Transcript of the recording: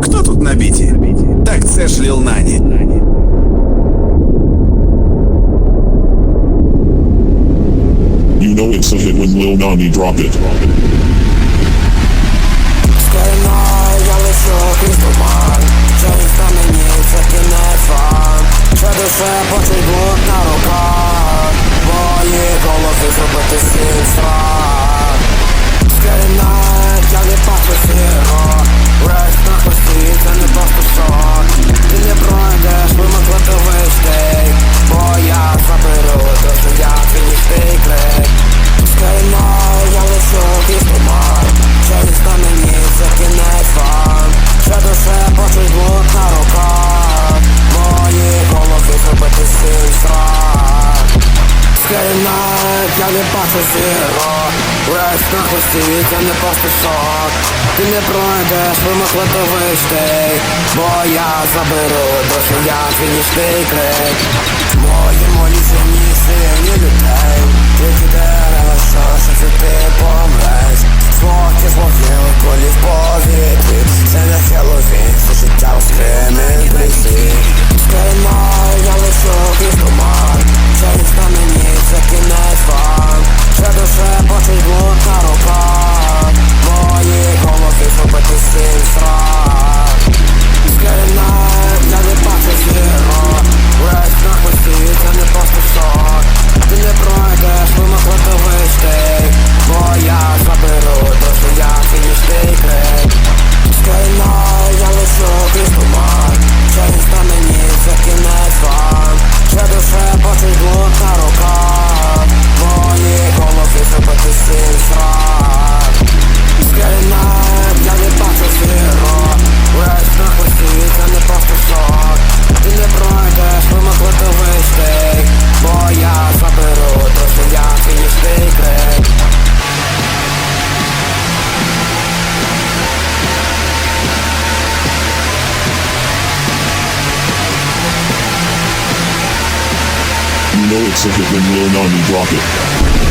Хто тут на біті? Так це ж Ліл Нані. You know it's a hit when Lil Nani drop it. На це душе почуть на руках, мої голоси зробити всім срам. я не бачу зіро Весь на хвості, я не пастушок Ти не пройдеш вимог кладовищей Бо я заберу душу, я фінішний крик. Моє молі know it's a we're on the rocket.